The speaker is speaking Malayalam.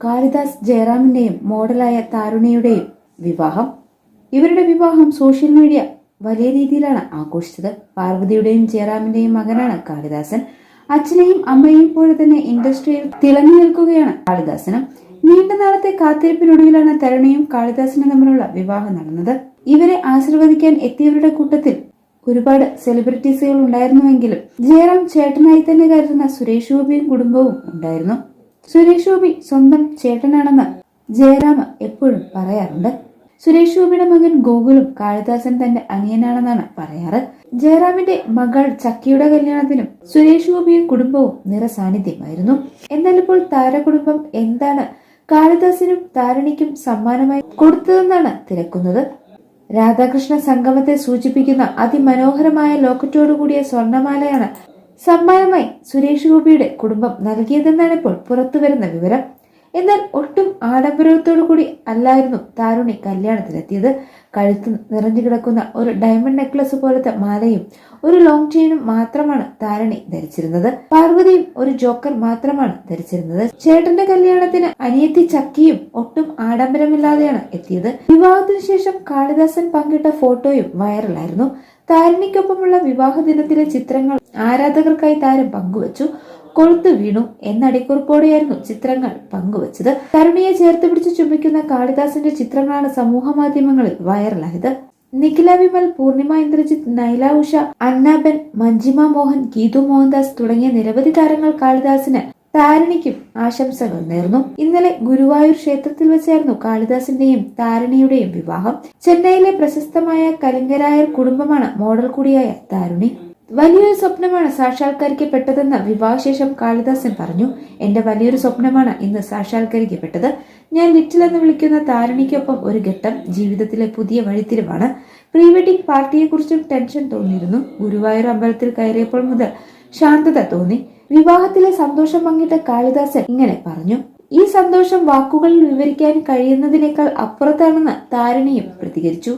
കാളിദാസ് ജയറാമിന്റെയും മോഡലായ താരുണിയുടെയും വിവാഹം. ഇവരുടെ വിവാഹം സോഷ്യൽ മീഡിയ വലിയ രീതിയിലാണ് ആഘോഷിച്ചത്. പാർവതിയുടെയും ജയറാമിന്റെയും മകനാണ് കാളിദാസൻ. അച്ഛനെയും അമ്മയെയും പോലെ തന്നെ ഇൻഡസ്ട്രിയിൽ തിളങ്ങി നിൽക്കുകയാണ് കാളിദാസനും. നീണ്ട നാളത്തെ കാത്തിരിപ്പിനൊടുവിലാണ് തരുണിയും കാളിദാസനും തമ്മിലുള്ള വിവാഹം നടന്നത്. ഇവരെ ആശീർവദിക്കാൻ എത്തിയവരുടെ കൂട്ടത്തിൽ ഒരുപാട് സെലിബ്രിറ്റീസുകൾ ഉണ്ടായിരുന്നുവെങ്കിലും ജയറാം ചേട്ടനായി തന്നെ കരുതുന്ന സുരേഷ് ഗോപിയും കുടുംബവും ഉണ്ടായിരുന്നു. സുരേഷ് ഗോപി സ്വന്തം ചേട്ടനാണെന്ന് ജയറാമ് എപ്പോഴും പറയാറുണ്ട്. സുരേഷ് ഗോപിയുടെ മകൻ ഗോകുലും കാളിദാസൻ തന്റെ അനിയനാണെന്നാണ് പറയാറ്. ജയറാമിന്റെ മകൾ ചക്കിയുടെ കല്യാണത്തിനും സുരേഷ് ഗോപിയും കുടുംബവും നിറസാന്നിധ്യമായിരുന്നു. എന്നാൽ ഇപ്പോൾ താരകുടുംബം എന്താണ് കാളിദാസിനും താരണിക്കും സമ്മാനമായി കൊടുത്തതെന്നാണ് തിരക്കുന്നത്. രാധാകൃഷ്ണ സംഗമത്തെ സൂചിപ്പിക്കുന്ന അതിമനോഹരമായ ലോക്കറ്റോടുകൂടിയ സ്വർണമാലയാണ് സമ്മാനമായി സുരേഷ് ഗോപിയുടെ കുടുംബം നൽകിയതെന്നാണ് ഇപ്പോൾ പുറത്തുവരുന്ന വിവരം. എന്നാൽ ഒട്ടും ആഡംബരത്തോടു കൂടി അല്ലായിരുന്നു താരുണി കല്യാണത്തിലെത്തിയത്. കഴുത്ത് നിറഞ്ഞു കിടക്കുന്ന ഒരു ഡയമണ്ട് നെക്ലസ് പോലത്തെ മാലയും ഒരു ലോങ് ചെയിനും മാത്രമാണ് താരണി ധരിച്ചിരുന്നത്. പാർവതിയും ഒരു ജോക്കർ മാത്രമാണ് ധരിച്ചിരുന്നത്. ചേട്ടന്റെ കല്യാണത്തിന് അനിയത്തി ചക്കിയും ഒട്ടും ആഡംബരമില്ലാതെയാണ് എത്തിയത്. വിവാഹത്തിനു ശേഷം കാളിദാസൻ പങ്കിട്ട ഫോട്ടോയും വൈറലായിരുന്നു താരണിക്കൊപ്പമുള്ള വിവാഹ ദിനത്തിലെ ചിത്രങ്ങൾ ആരാധകർക്കായി താരം പങ്കുവച്ചു. കൊളുത്തു വീണു എന്നടിക്കുറിപ്പോടെയായിരുന്നു ചിത്രങ്ങൾ പങ്കുവച്ചത്. കരുണിയെ ചേർത്ത് പിടിച്ച് ചുംബിക്കുന്ന കാളിദാസിന്റെ ചിത്രങ്ങളാണ് സമൂഹ മാധ്യമങ്ങളിൽ വൈറലായത്. നിഖില വിമൽ പൂർണിമ ഇന്ദ്രജിത്ത് നൈല ഉഷ അന്നാബൻ മഞ്ജിമ മോഹൻ ഗീതു മോഹൻദാസ് തുടങ്ങിയ നിരവധി താരങ്ങൾ കാളിദാസിന് താരണിക്കും ആശംസകൾ നേർന്നു. ഇന്നലെ ഗുരുവായൂർ ക്ഷേത്രത്തിൽ വെച്ചായിരുന്നു കാളിദാസിന്റെയും താരണിയുടെയും വിവാഹം. ചെന്നൈയിലെ പ്രശസ്തമായ കലിംഗരായർ കുടുംബമാണ് മോഡൽ കൂടിയായ താരുണി. വലിയൊരു സ്വപ്നമാണ് സാക്ഷാത്കരിക്കപ്പെട്ടതെന്ന് വിവാഹശേഷം കാളിദാസൻ പറഞ്ഞു. എന്റെ വലിയൊരു സ്വപ്നമാണ് ഇന്ന് സാക്ഷാത്കരിക്കപ്പെട്ടത്. ഞാൻ ലിറ്റിൽ എന്ന് വിളിക്കുന്ന താരണിക്കൊപ്പം ഒരു ഘട്ടം ജീവിതത്തിലെ പുതിയ വഴിത്തിരിവാണ്. പ്രീ വെഡിംഗ് പാർട്ടിയെക്കുറിച്ചും ടെൻഷൻ തോന്നിയിരുന്നു. ഗുരുവായൂർ അമ്പലത്തിൽ കയറിയപ്പോൾ മുതൽ ശാന്തത തോന്നി. വിവാഹത്തിലെ സന്തോഷം പങ്കിട്ട കാളിദാസൻ ഇങ്ങനെ പറഞ്ഞു. ഈ സന്തോഷം വാക്കുകളിൽ വിവരിക്കാൻ കഴിയുന്നതിനേക്കാൾ അപ്പുറത്താണെന്ന് താരണിയും പ്രതികരിച്ചു.